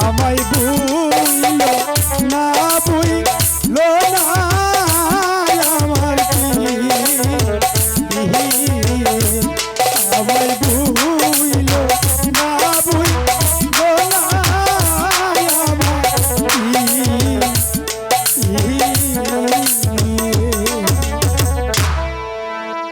আমায় ভুল